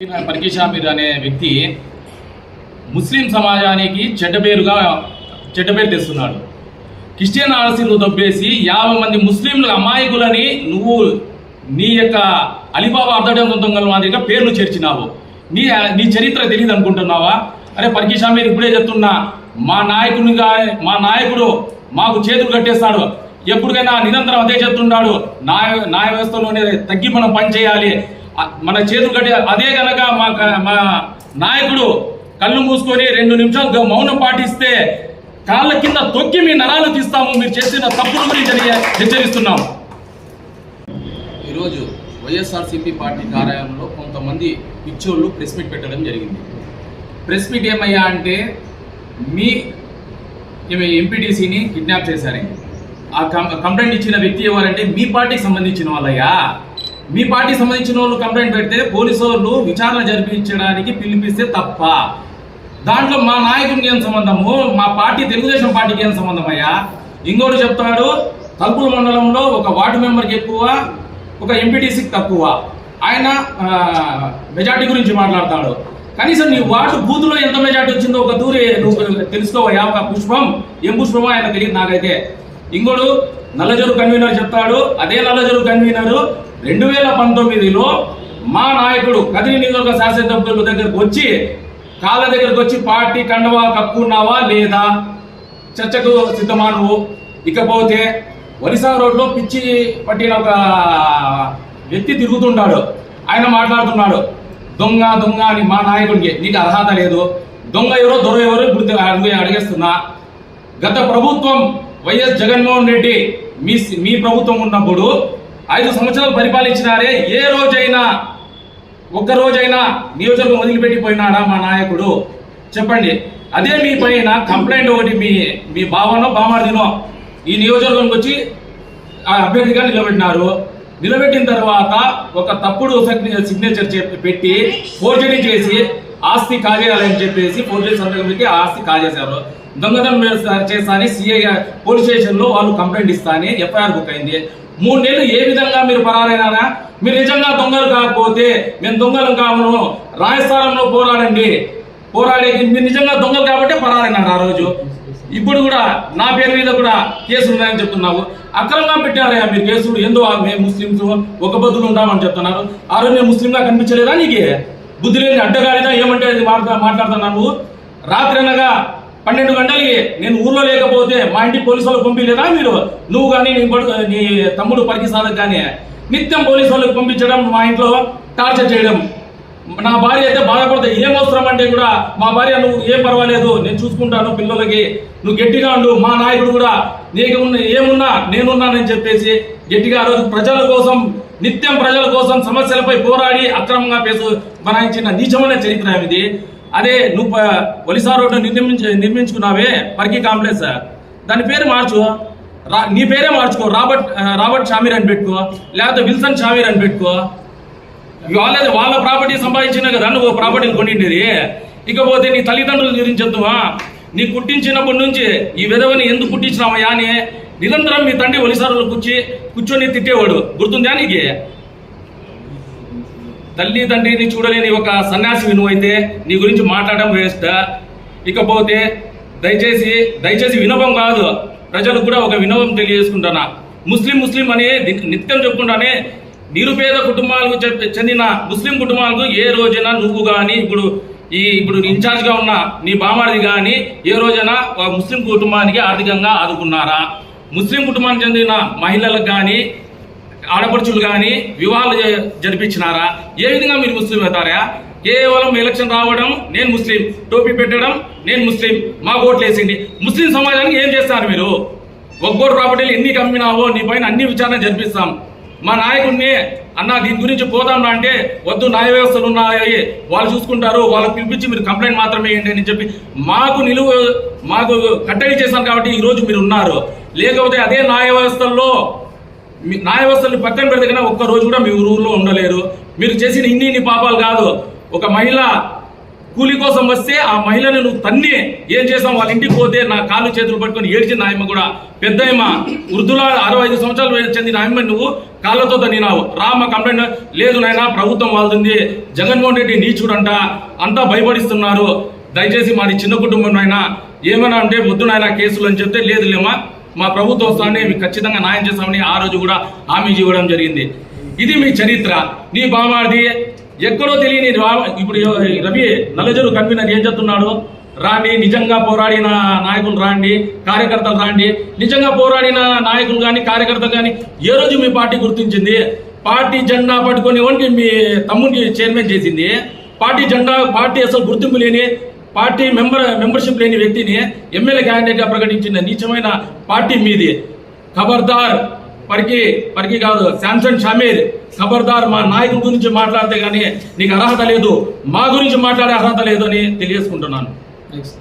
పరికి మీర్ అనే వ్యక్తి ముస్లిం సమాజానికి చెడ్డ పేరుగా చెడ్డ పేరు తెస్తున్నాడు. క్రిస్టియన్ ఆర్సీలు దొబ్బేసి యాభై మంది ముస్లింలు అమాయకులని నువ్వు నీ యొక్క అలీబాబా అర్ధడం దొంగల మాదిరిగా పేర్లు చేర్చినావు. నీ నీ చరిత్ర తెలియదు అనుకుంటున్నావా? అరే పరికి మీరు ఇప్పుడే చెప్తున్నా మా నాయకునిగా మా నాయకుడు మాకు చేతులు కట్టేస్తాడు. ఎప్పటికైనా నిరంతరం అదే చెప్తున్నాడు న్యాయ న్యాయ వ్యవస్థలోనే తగ్గి మనం పనిచేయాలి. మన చేతులు కట్టి అదే కనుక మా మా నాయకుడు కళ్ళు మూసుకొని రెండు నిమిషాలు గ- మౌనం పాటిస్తే కాళ్ళ కింద తొక్కి మీ నరాలు తీస్తాము. మీరు చేసిన తప్పుల గురించి హెచ్చ- హెచ్చరిస్తున్నాము. ఈరోజు వైఎస్ఆర్సీపీ పార్టీ కార్యాలయంలో కొంతమంది పిచ్చోళ్ళు ప్రెస్ మీట్ పెట్టడం జరిగింది. ప్రెస్ మీట్ ఏమయ్యా అంటే మీ ఎంపీటీసీని కిడ్నాప్ చేశారని ఆ కం- కంప్లైంట్ ఇచ్చిన వ్యక్తి ఎవరంటే మీ పార్టీకి సంబంధించిన వాళ్ళయ్యా. మీ పార్టీకి సంబంధించిన వాళ్ళు కంప్లైంట్ పెడితే పోలీసు వాళ్ళు విచారణ జరిపించడానికి పిలిపిస్తే తప్ప. దాంట్లో మా నాయకునికి ఏం సంబంధము? మా పార్టీ తెలుగుదేశం పార్టీకి ఏం సంబంధం అయ్యా ఇంకోటి చెప్తాడు తలుపుల మండలంలో ఒక వార్డు మెంబర్కి ఎక్కువ ఒక ఎంపీటీసీకి తక్కువ. ఆయన మెజార్టీ గురించి మాట్లాడతాడు. కనీసం నీ వార్డు బూత్లో ఎంత మెజార్టీ వచ్చిందో ఒక దూరి నువ్వు తెలుసుకోవయ్యా ఒక పుష్పం. ఏం పుష్పమో ఆయన తెలియదు నాకైతే. ఇంకోడు నల్లజరు కన్వీనర్ చెప్తాడు అదే నల్లజరు కన్వీనర్ రెండు వేల పంతొమ్మిదిలో మా నాయకుడు కదిరి నియోజక శాసనసభ్యుల దగ్గరకు వచ్చి కాళ్ళ దగ్గరకు వచ్చి పార్టీ కండవా కక్కున్నావా లేదా? చర్చకు సిద్ధమా నువ్వు? ఇకపోతే ఒరిసా రోడ్లో పిచ్చి పట్టిన ఒక వ్యక్తి తిరుగుతుంటాడు. ఆయన మాట్లాడుతున్నాడు. దొంగ దొంగ అని మా నాయకుడికి. నీకు అర్హత లేదు. దొంగ ఎవరో దొర ఎవరో ఇప్పుడు అడుగు అడిగేస్తున్నా. గత ప్రభుత్వం వైఎస్ జగన్మోహన్ రెడ్డి మీ మీ ప్రభుత్వం ఉన్నప్పుడు ఐదు సంవత్సరాలు పరిపాలించినారే ఏ రోజైనా ఒక్క రోజైనా నియోజకవర్గం వదిలిపెట్టిపోయినాడా మా నాయకుడు? చెప్పండి. అదే మీ పైన కంప్లైంట్ ఒకటి మీ మీ బావనో బామార్దినో ఈ నియోజకవర్గంకి వచ్చి ఆ అభ్యర్థిగా నిలబెట్టినారు. నిలబెట్టిన తర్వాత ఒక తప్పుడు సిగ్నేచర్ పెట్టి ఫోర్జరీ చేసి ఆస్తి కాజేయాలని చెప్పేసి ఫోర్జరీ సంతకం పెట్టి ఆస్తి కాజేశారు. దొంగతనం చేస్తా- చేస్తా అని సిఐ పోలీస్ స్టేషన్లో వాళ్ళు కంప్లైంట్ ఇస్తా అని ఎఫ్ఐఆర్ బుక్ అయింది. మూడు నెలలు ఏ విధంగా మీరు పరారైనారా? మీరు నిజంగా దొంగలు కాకపోతే మేము దొంగలు కాము రాజస్థానంలో పోరాడండి. పోరాడే మీరు నిజంగా దొంగలు కాబట్టి పరారైనారు ఆ రోజు. ఇప్పుడు కూడా నా పేరు మీద కూడా కేసులు ఉన్నాయని చెప్తున్నావు. అక్రమంగా పెట్టారయ్యా మీరు కేసులు. ఎందు మేము ముస్లింస్ ఒక బదులు ఉంటామని చెప్తున్నారు. ఆ రోజు నేను ముస్లింగా కనిపించలేదా నీకు? బుద్ధి లేని అడ్డగాడిదా ఏమంటే అది మాట్లాడుతున్నావు? రాత్రి అనగా పన్నెండు గంటలకి నేను ఊర్లో లేకపోతే మా ఇంటి పోలీసు వాళ్ళకి పంపించలేదా మీరు? నువ్వు కానీ నీ కొడుకు నీ తమ్ముడు పరికిసాలకు కానీ? నిత్యం పోలీసు వాళ్ళకి పంపించడం మా ఇంట్లో టార్చర్ చేయడం. నా భార్య అయితే బాధపడతా ఏం అవసరం అంటే కూడా మా భార్య నువ్వు ఏం పర్వాలేదు నేను చూసుకుంటాను పిల్లలకి. నువ్వు గట్టిగా ఉండు మా నాయకుడు కూడా నీకు ఏమున్నా నేనున్నానని చెప్పేసి గట్టిగా ఆ రోజు ప్రజల కోసం నిత్యం ప్రజల కోసం సమస్యలపై పోరాడి అక్రమంగా పేసు బనాయించిన నీచమైన చరిత్ర ఇది అదే నువ్వు ఒలిసా రోడ్డు నిర్మించ నిర్మించుకున్నావే? పర్కి కాంప్లెక్స్. దాని పేరు మార్చు. రా నీ పేరే మార్చుకో. రాబర్ట్ రాబర్ట్ షామీర్ అని పెట్టుకో. లేకపోతే విల్సన్ షామీర్ అని పెట్టుకో. వాళ్ళది వాళ్ళ ప్రాపర్టీ సంపాదించిన కదా నువ్వు ప్రాపర్టీని కొనిండేది. ఇకపోతే నీ తల్లిదండ్రుల గురించి చెప్తావా నీ పుట్టించినప్పటి నుంచి ఈ విధవని ఎందుకు పుట్టించినావయ్యా అని నిరంతరం మీ తండ్రి ఒలిసారులు కూర్చి కూర్చొని తిట్టేవాడు. గుర్తుందా నీకు? తల్లి తండ్రిని చూడలేని ఒక సన్యాసి నువ్వైతే నీ గురించి మాట్లాడడం వేస్ట్. ఇకపోతే దయచేసి దయచేసి వినపం కాదు. ప్రజలకు కూడా ఒక వినపం తెలియజేసుకుంటానా? ముస్లిం ముస్లిం అని నిత్యం చెప్పుకుంటానే నిరుపేద కుటుంబాలకు చెప్- చెందిన ముస్లిం కుటుంబాలకు ఏ రోజైనా నువ్వు కానీ ఇప్పుడు ఈ ఇప్పుడు ఇన్ఛార్జ్గా ఉన్న నీ బామాడిది కానీ ఏ రోజైనా ఒక ముస్లిం కుటుంబానికి ఆర్థికంగా ఆదుకున్నారా? ముస్లిం కుటుంబానికి చెందిన మహిళలకు కానీ ఆడపడుచులు కానీ వివాహాలు జరిపించినారా? ఏ విధంగా మీరు ముస్లిం అవుతారా? కేవలం ఎలక్షన్ రావడం నేను ముస్లిం. టోపీ పెట్టడం నేను ముస్లిం. మా ఓట్లు వేసింది. ముస్లిం సమాజానికి ఏం చేస్తారు మీరు? ఒక్కోటి ప్రాపర్టీలు ఎన్ని కమ్మినావో నీ పైన అన్ని విచారణ జరిపిస్తాం. మా నాయకుడిని అన్న దీని గురించి పోదాం అంటే వద్దు న్యాయ వ్యవస్థలు ఉన్నాయి. వాళ్ళు చూసుకుంటారు వాళ్ళకి పిలిపించి మీరు కంప్లైంట్ మాత్రమే ఏంటి అని చెప్పి మాకు నిలువ మాకు కట్టడి చేశాను కాబట్టి ఈరోజు మీరు ఉన్నారు. లేకపోతే అదే న్యాయ వ్యవస్థల్లో మీ న్యాయ వ్యవస్థని పక్కన పెడితే కన్నా ఒక్క రోజు కూడా మీ ఊర్లో ఉండలేరు. మీరు చేసిన ఇన్ని ఇన్ని పాపాలు కాదు. ఒక మహిళ కూలి కోసం వస్తే ఆ మహిళను నువ్వు తన్ని. ఏం చేసాం వాళ్ళ ఇంటికి పోతే నా కాళ్ళు చేతులు పట్టుకొని ఏడ్చింది ఆయమ్మ కూడా. పెద్దయమ్మ వృద్ధుల అరవై ఐదు సంవత్సరాలు చెందిన ఆయమ్మ నువ్వు కాళ్ళతో తన్నినావు. రామ కంప్లైంట్. లేదు నాయన ప్రభుత్వం వాళ్ళది. జగన్మోహన్ రెడ్డి నీచుడంట. అంతా భయపడిస్తున్నారు. దయచేసి మాది చిన్న కుటుంబం నాయన. ఏమైనా అంటే వద్దు నాయన కేసులు అని చెప్తే లేదులేమా మా ప్రభుత్వం మీకు ఖచ్చితంగా న్యాయం చేస్తామని ఆ రోజు కూడా హామీ ఇవ్వడం జరిగింది. ఇది మీ చరిత్ర. నీ బామాది ఎక్కడో తెలియని ఇప్పుడు రవి నల్లజరు కన్వీనర్ ఏం చెప్తున్నాడు? రాండి నిజంగా పోరాడిన నాయకులు రాండి కార్యకర్తలు రాండి నిజంగా పోరాడిన నాయకులు కానీ కార్యకర్తలు కానీ ఏ రోజు మీ పార్టీ గుర్తించింది? పార్టీ జెండా పట్టుకొని వంటి మీ తమ్ముడిని చైర్మన్ చేసింది? పార్టీ జెండా పార్టీ అసలు గుర్తింపు లేని పార్టీ మెంబర్ మెంబర్షిప్ లేని వ్యక్తిని ఎమ్మెల్యే క్యాండిడేట్గా ప్రకటించిన నీచమైన పార్టీ మీది. ఖబర్దార్ పరికి పరికి కాదు శాంసన్ షమీర్. ఖబర్దార్ మా నాయకుడి గురించి మాట్లాడితే కానీ నీకు అర్హత లేదు. మా గురించి మాట్లాడే అర్హత లేదు అని తెలియజేసుకుంటున్నాను. నెక్స్ట్